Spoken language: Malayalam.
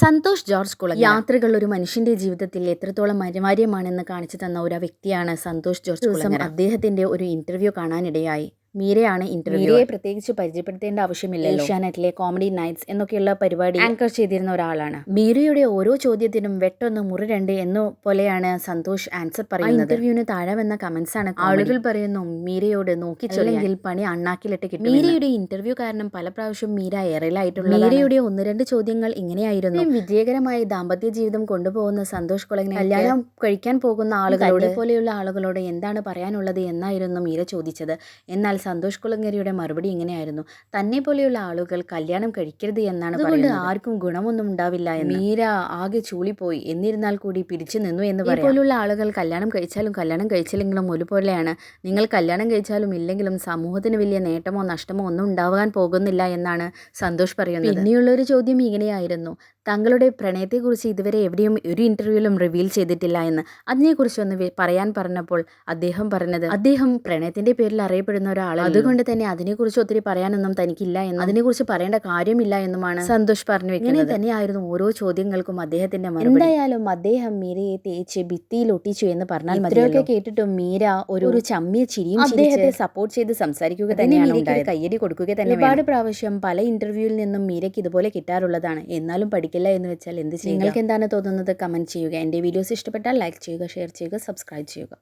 സന്തോഷ് ജോർജ് കുളങ്ങര. യാത്രകൾ ഒരു മനുഷ്യന്റെ ജീവിതത്തിൽ എത്രത്തോളം അനിവാര്യമാണെന്ന് കാണിച്ചു തന്ന ഒരു വ്യക്തിയാണ് സന്തോഷ് ജോർജ് കുളങ്ങര. അദ്ദേഹത്തിന്റെ ഒരു ഇന്റർവ്യൂ കാണാനിടയായി. മീരയാണ് ഇന്റർവ്യൂ മീരയെ പ്രത്യേകിച്ച് പരിചയപ്പെടുത്തേണ്ട ആവശ്യമില്ല ഏഷ്യാനെറ്റിലെ കോമഡി നൈറ്റ്സ് എന്നൊക്കെയുള്ള പരിപാടി ആങ്കർ ചെയ്തിരുന്ന ഒരാളാണ്. മീരയുടെ ഓരോ ചോദ്യത്തിനും വെട്ടൊന്ന് മുറി രണ്ട് എന്നു പോലെയാണ് സന്തോഷ് ആൻസർ പറയുന്നത്. ഇന്റർവ്യൂവിന് താഴെ വന്ന കമന്റ്സ് ആണ് ആളുകൾ പറയുന്നു മീരയോട് നോക്കി ചൊല്ലെങ്കിൽ പണി അണ്ണാക്കിലിട്ട് കിട്ടും മീരയുടെ ഇന്റർവ്യൂ കാരണം പല പ്രാവശ്യം മീര എയറിലായിട്ടുള്ള മീരയുടെ ഒന്ന് രണ്ട് ചോദ്യങ്ങൾ ഇങ്ങനെയായിരുന്നു. വിജയകരമായി ദാമ്പത്യ ജീവിതം കൊണ്ടുപോകുന്ന സന്തോഷ് കുളങ്ങനെ കല്യാണം കഴിക്കാൻ പോകുന്ന ആളുകളോട് പോലെയുള്ള ആളുകളോട് എന്താണ് പറയാനുള്ളത് എന്നായിരുന്നു മീര ചോദിച്ചത്. എന്നാൽ സന്തോഷ് കുളങ്ങരയുടെ മറുപടി ഇങ്ങനെയായിരുന്നു. തന്നെ പോലെയുള്ള ആളുകൾ കല്യാണം കഴിക്കരുത് എന്നാണ് അതുകൊണ്ട് ആർക്കും ഗുണമൊന്നും ഉണ്ടാവില്ല എന്ന്. മീര ആകെ ചൂളിപ്പോയി. എന്നിരുന്നാൽ കൂടി പിരിച്ചു നിന്നു എന്ന് പറയും. പോലുള്ള ആളുകൾ കല്യാണം കഴിച്ചാലും കല്യാണം കഴിച്ചില്ലെങ്കിലും ഒരുപോലെയാണ്. നിങ്ങൾ കല്യാണം കഴിച്ചാലും ഇല്ലെങ്കിലും സമൂഹത്തിന് വലിയ നേട്ടമോ നഷ്ടമോ ഒന്നും ഉണ്ടാവാൻ പോകുന്നില്ല എന്നാണ് സന്തോഷ് പറയുന്നത്. ഇനിയുള്ളൊരു ചോദ്യം ഇങ്ങനെയായിരുന്നു. തങ്ങളുടെ പ്രണയത്തെക്കുറിച്ച് ഇതുവരെ എവിടെയും ഒരു ഇന്റർവ്യൂവിലും റിവീൽ ചെയ്തിട്ടില്ല എന്ന് അതിനെക്കുറിച്ച് ഒന്ന് പറയാൻ പറഞ്ഞപ്പോൾ അദ്ദേഹം പറഞ്ഞത് അദ്ദേഹം പ്രണയത്തിന്റെ പേരിൽ അറിയപ്പെടുന്ന ഒരാൾ അതുകൊണ്ട് തന്നെ അതിനെക്കുറിച്ച് ഒത്തിരി പറയാനൊന്നും തനിക്കില്ല എന്ന് അതിനെക്കുറിച്ച് പറയേണ്ട കാര്യമില്ല എന്നുമാണ് സന്തോഷ് പറഞ്ഞു ഇങ്ങനെ തന്നെയായിരുന്നു ഓരോ ചോദ്യങ്ങൾക്കും അദ്ദേഹത്തിന്റെ എന്തായാലും അദ്ദേഹം മീരയെ തേച്ച് ഭിത്തിയിൽ ഒട്ടിച്ചു എന്ന് പറഞ്ഞാൽ മതിയൊക്കെ കേട്ടിട്ടും മീര ഒരു ഒരു ചമ്മിയ ചിരിയും അദ്ദേഹത്തെ സപ്പോർട്ട് ചെയ്ത് സംസാരിക്കുക തന്നെയാണ് കയ്യടി കൊടുക്കുക തന്നെ ഒരുപാട് പ്രാവശ്യം പല ഇന്റർവ്യൂവിൽ നിന്നും മീരയ്ക്ക് ഇതുപോലെ കിട്ടാറുള്ളതാണ്. എന്നാലും പഠിക്കില്ല എന്ന് വെച്ചാൽ എന്ത് നിങ്ങൾക്ക് എന്താണ് തോന്നുന്നത്? കമന്റ് ചെയ്യുക. എന്റെ വീഡിയോസ് ഇഷ്ടപ്പെട്ടാൽ ലൈക്ക് ചെയ്യുക ഷെയർ ചെയ്യുക സബ്സ്ക്രൈബ് ചെയ്യുക.